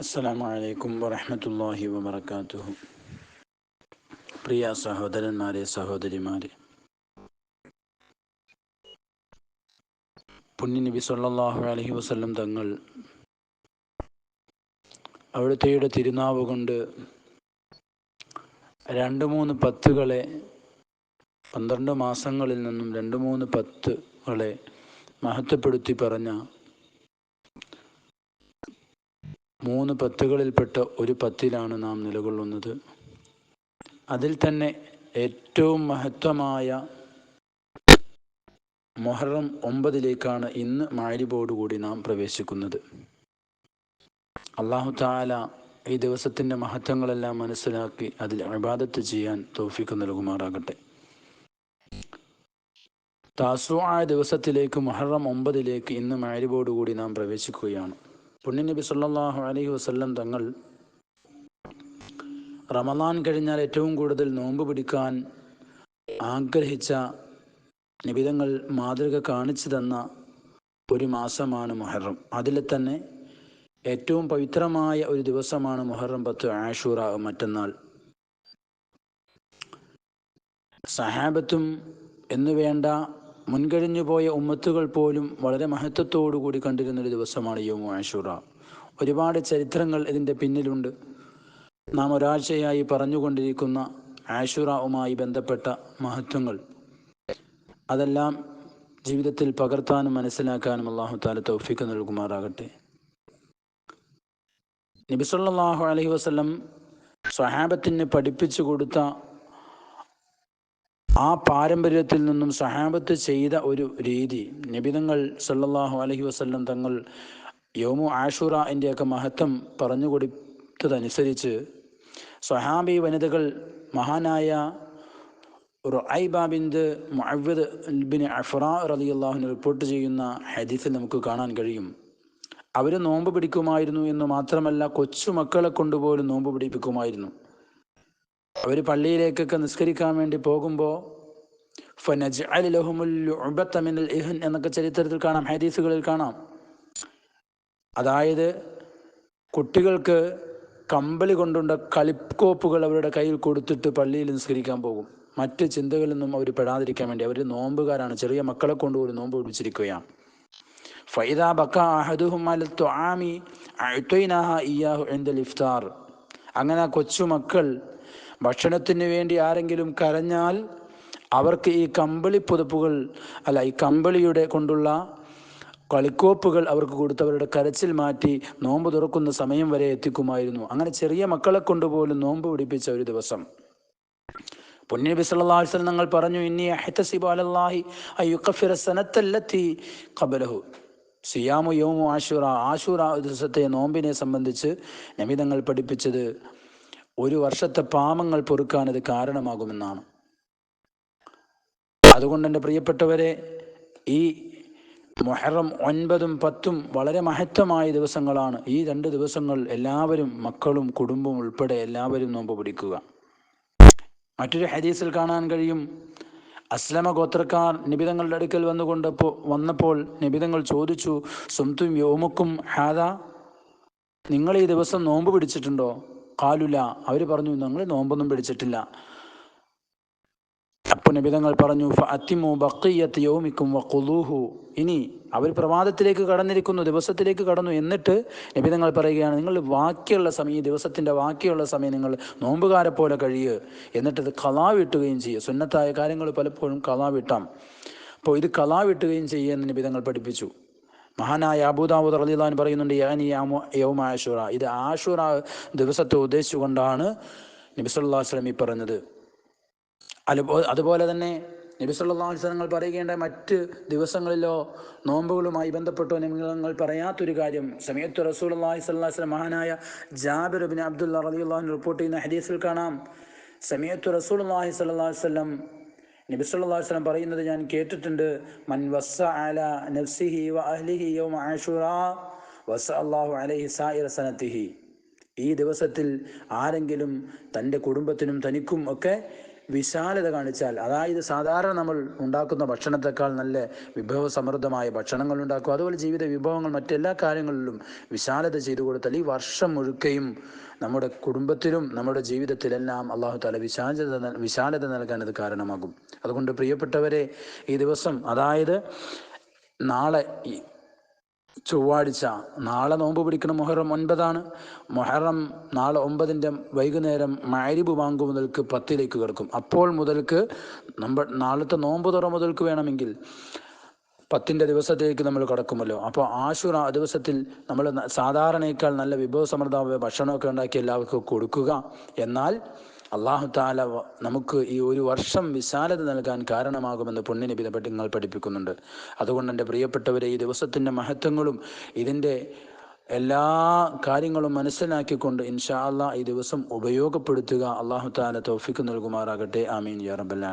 അസ്സലാമു അലൈക്കും വറഹ്മത്തുള്ളാഹി വബറകാതുഹു. പ്രിയ സഹോദരന്മാരെ സഹോദരിമാരെ. പുണ്യ നബി സല്ലല്ലാഹു അലഹി വസ്ലം തങ്ങൾ അവിടുത്തെയുടെ തിരുനാവ് കൊണ്ട് രണ്ട് മൂന്ന് പത്തുകളെ പന്ത്രണ്ട് മാസങ്ങളിൽ നിന്നും രണ്ട് മൂന്ന് പത്തുകളെ മഹത്വപ്പെടുത്തി പറഞ്ഞ മൂന്ന് പത്തുകളിൽപ്പെട്ട ഒരു പത്തിലാണ് നാം നിലകൊള്ളുന്നത്. അതിൽ തന്നെ ഏറ്റവും മഹത്വമായ മൊഹറം ഒമ്പതിലേക്കാണ് ഇന്ന് മാരിബോടുകൂടി നാം പ്രവേശിക്കുന്നത്. അള്ളാഹു താല ഈ ദിവസത്തിന്റെ മഹത്വങ്ങളെല്ലാം മനസ്സിലാക്കി അതിൽ അബാദത്ത് ചെയ്യാൻ തോഫിക്ക് നൽകുമാറാകട്ടെ. താസുവായ ദിവസത്തിലേക്ക് മൊഹറം ഒമ്പതിലേക്ക് ഇന്ന് മാരിബോടുകൂടി നാം പ്രവേശിക്കുകയാണ്. പുണ്യനബി സല്ലല്ലാഹു അലൈഹി വസല്ലം തങ്ങൾ റമദാൻ കഴിഞ്ഞാൽ ഏറ്റവും കൂടുതൽ നോമ്പ് പിടിക്കാൻ ആഗ്രഹിച്ച നിബിതങ്ങൾ മാതൃക കാണിച്ചു തന്ന ഒരു മാസമാണ് മുഹറം. അതിൽ തന്നെ ഏറ്റവും പവിത്രമായ ഒരു ദിവസമാണ് മുഹറം പത്ത് ആഷൂറ മറ്റന്നാൾ. സഹാബത്തും എന്നു വേണ്ട മുൻകഴിഞ്ഞു പോയ ഉമ്മത്തുകൾ പോലും വളരെ മഹത്വത്തോടുകൂടി കണ്ടിരുന്ന ഒരു ദിവസമാണ് യോമു ആഷുറ ഒരുപാട് ചരിത്രങ്ങൾ ഇതിന്റെ പിന്നിലുണ്ട്. നാം ഒരാഴ്ചയായി പറഞ്ഞുകൊണ്ടിരിക്കുന്ന ആഷുറവുമായി ബന്ധപ്പെട്ട മഹത്വങ്ങൾ. അതെല്ലാം ജീവിതത്തിൽ പകർത്താനും മനസ്സിലാക്കാനും അള്ളാഹു താല തൗഫിക്ക് നൽകുമാറാകട്ടെ. നബിസല്ലാഹു അലഹി വസ്ലം സ്വഹാബത്തിന് പഠിപ്പിച്ചു കൊടുത്ത ആ പാരമ്പര്യത്തിൽ നിന്നും സഹാബത്ത് ചെയ്ത ഒരു രീതി. നിബിതങ്ങൾ സല്ലാഹു അലഹി വസ്ല്ലം തങ്ങൾ യോമു ആഷുറ എന്റെയൊക്കെ മഹത്വം പറഞ്ഞു കൊടുത്തതനുസരിച്ച് സ്വഹാബി വനിതകൾ മഹാനായ റുഐബാബിന്ദ് മുഅവദ് ബിൻ അഫ്രാ റലി അള്ളാഹുവിന് റിപ്പോർട്ട് ചെയ്യുന്ന ഹദീസിൽ നമുക്ക് കാണാൻ കഴിയും. അവർ നോമ്പ് പിടിക്കുമായിരുന്നു എന്ന് മാത്രമല്ല കൊച്ചു മക്കളെ കൊണ്ടുപോലും നോമ്പ് പിടിപ്പിക്കുമായിരുന്നു. അവർ പള്ളിയിലേക്കൊക്കെ നിസ്കരിക്കാൻ വേണ്ടി പോകുമ്പോൾ എന്നൊക്കെ ചരിത്രത്തിൽ കാണാം ഹദീസുകളിൽ കാണാം. അതായത് കുട്ടികൾക്ക് കമ്പളി കൊണ്ടുണ്ട കളിക്കോപ്പുകൾ അവരുടെ കയ്യിൽ കൊടുത്തിട്ട് പള്ളിയിൽ നിസ്കരിക്കാൻ പോകും. മറ്റ് ചിന്തകളിൽ നിന്നും അവർ പെടാതിരിക്കാൻ വേണ്ടി അവർ നോമ്പുകാരാണ്. ചെറിയ മക്കളെ കൊണ്ട് ഒരു നോമ്പ് പിടിച്ചിരിക്കുകയാണ്. ഫൈദ ബക്ക അങ്ങനെ കൊച്ചു മക്കൾ ഭക്ഷണത്തിന് വേണ്ടി ആരെങ്കിലും കരഞ്ഞാൽ അവർക്ക് ഈ കമ്പിളി പുതപ്പുകൾ അല്ല ഈ കമ്പിളിയുടെ കൊണ്ടുള്ള കളിക്കോപ്പുകൾ അവർക്ക് കൊടുത്തവരുടെ കരച്ചിൽ മാറ്റി നോമ്പ് തുറക്കുന്ന സമയം വരെ എത്തിക്കുമായിരുന്നു. അങ്ങനെ ചെറിയ മക്കളെ കൊണ്ടുപോലും നോമ്പ് പിടിപ്പിച്ച ഒരു ദിവസം. പുണ്യബി അലൈഹി നിങ്ങൾ പറഞ്ഞു ഇന്നി അലല്ലാഹി ഖബലഹു. സിയാമു യോമു ആഷുറ ആഷുറ ദിവസത്തെ നോമ്പിനെ സംബന്ധിച്ച് നബിതങ്ങൾ പഠിപ്പിച്ചത് ഒരു വർഷത്തെ പാപങ്ങൾ പൊറുക്കാൻ അത് കാരണമാകുമെന്നാണ്. അതുകൊണ്ട് എന്റെ പ്രിയപ്പെട്ടവരെ ഈ മൊഹറം ഒൻപതും പത്തും വളരെ മഹത്വമായ ദിവസങ്ങളാണ്. ഈ രണ്ട് ദിവസങ്ങൾ എല്ലാവരും മക്കളും കുടുംബവും ഉൾപ്പെടെ എല്ലാവരും നോമ്പ് പിടിക്കുക. മറ്റൊരു ഹദീസിൽ കാണാൻ കഴിയും. അസ്ലമ ഗോത്രക്കാർ നിബിതങ്ങളുടെ അടുക്കൽ വന്നുകൊണ്ടപ്പോൾ വന്നപ്പോൾ നിബിതങ്ങൾ ചോദിച്ചു സുംതും യോമുക്കും ഹാദ? നിങ്ങൾ ഈ ദിവസം നോമ്പ് പിടിച്ചിട്ടുണ്ടോ? കാലുല അവർ പറഞ്ഞു ഞങ്ങൾ നോമ്പൊന്നും പിടിച്ചിട്ടില്ല. അപ്പോൾ നബിതങ്ങൾ പറഞ്ഞു യോമിക്കും വക്കുലൂഹു ഇനി അവർ പ്രഭാതത്തിലേക്ക് കടന്നിരിക്കുന്നു ദിവസത്തിലേക്ക് കടന്നു എന്നിട്ട് നബിതങ്ങൾ പറയുകയാണ് നിങ്ങൾ ബാക്കിയുള്ള സമയം ഈ ദിവസത്തിന്റെ ബാക്കിയുള്ള സമയം നിങ്ങൾ നോമ്പുകാരെ പോലെ കഴിയുക എന്നിട്ട് ഇത് കലാവിട്ടുകയും ചെയ്യുക സുന്നത്തായ കാര്യങ്ങൾ പലപ്പോഴും കലാവിട്ടാം അപ്പോൾ ഇത് കലാവിട്ടുകയും ചെയ്യുക എന്ന് നിബിതങ്ങൾ പഠിപ്പിച്ചു. മഹാനായ അബൂദാബുദ് റലിദാൻ പറയുന്നുണ്ട് യാനി യൗമ ആഷുറ. ഇത് ആഷുറ ദിവസത്തെ ഉദ്ദേശിച്ചുകൊണ്ടാണ് നബിസുല്ലാ സ്വലമി പറഞ്ഞത്. അതുപോലെ തന്നെ നബി സല്ലാ പറയുകേണ്ട മറ്റ് ദിവസങ്ങളിലോ നോമ്പുകളുമായി ബന്ധപ്പെട്ടോ നിങ്ങൾ പറയാത്തൊരു കാര്യം. സമയത്ത് റസൂൽ അള്ളാഹി സ്വല്ലാസ്ലം മഹാനായ ജാബിർ ബിൻ അബ്ദുല്ല അലി അള്ളാഹിൻ റിപ്പോർട്ട് ചെയ്യുന്ന ഹദീസിൽ കാണാം. സമയത്ത് റസൂൽ അള്ളാഹി സ്വല്ലാ വല്ലം നബി സല്ലല്ലാഹു അലൈഹി പറയുന്നത് ഞാൻ കേട്ടിട്ടുണ്ട്. മൻ വസ്സ അല നഫ്സിഹി വ അഹ്ലിഹി യൗമ ആഷുറ വസ അല്ലാഹു അലൈഹി സായിറ സനത്തിഹി. ഈ ദിവസത്തിൽ ആരെങ്കിലും തന്റെ കുടുംബത്തിനും തനിക്കും ഒക്കെ വിശാലത കാണിച്ചാൽ അതായത് സാധാരണ നമ്മൾ ഉണ്ടാക്കുന്ന ഭക്ഷണത്തെക്കാൾ നല്ല വിഭവസമൃദ്ധമായ ഭക്ഷണങ്ങൾ ഉണ്ടാക്കും. അതുപോലെ ജീവിത വിഭവങ്ങൾ മറ്റെല്ലാ കാര്യങ്ങളിലും വിശാലത ചെയ്തു കൊടുത്താൽ ഈ വർഷം മുഴുക്കയും നമ്മുടെ കുടുംബത്തിലും നമ്മുടെ ജീവിതത്തിലെല്ലാം അള്ളാഹു താല വിശാലത വിശാലത നൽകാൻ അത് കാരണമാകും. അതുകൊണ്ട് പ്രിയപ്പെട്ടവരെ ഈ ദിവസം അതായത് നാളെ ചൊവ്വാഴ്ച നാളെ നോമ്പ് പിടിക്കണം മൊഹറം ഒൻപതാണ്. മൊഹറം നാളെ ഒമ്പതിന്റെ വൈകുന്നേരം മാരിബ് ബാങ്ക് മുതൽക്ക് പത്തിലേക്ക് കിടക്കും. അപ്പോൾ മുതൽക്ക് നമ്മൾ നാളത്തെ നോമ്പ് തുറ മുതൽക്ക് വേണമെങ്കിൽ പത്തിന്റെ ദിവസത്തേക്ക് നമ്മൾ കടക്കുമല്ലോ. അപ്പോൾ ആശുറ ദിവസത്തിൽ നമ്മൾ സാധാരണയേക്കാൾ നല്ല വിഭവസമൃദ്ധമായ ഭക്ഷണമൊക്കെ ഉണ്ടാക്കി എല്ലാവർക്കും കൊടുക്കുക. എന്നാൽ അള്ളാഹു താല നമുക്ക് ഈ ഒരു വർഷം വിശാലത നൽകാൻ കാരണമാകുമെന്ന് പുണ്യനബി നിങ്ങൾ പഠിപ്പിക്കുന്നുണ്ട്. അതുകൊണ്ട് എന്റെ പ്രിയപ്പെട്ടവരെ ഈ ദിവസത്തിന്റെ മഹത്വങ്ങളും ഇതിന്റെ എല്ലാ കാര്യങ്ങളും മനസ്സിലാക്കിക്കൊണ്ട് ഇൻഷാ അള്ളാഹ് ഈ ദിവസം ഉപയോഗപ്പെടുത്തുക. അള്ളാഹു താല തൗഫിക്ക് നൽകുമാറാകട്ടെ. ആമീൻ യാ റബ്ബൽ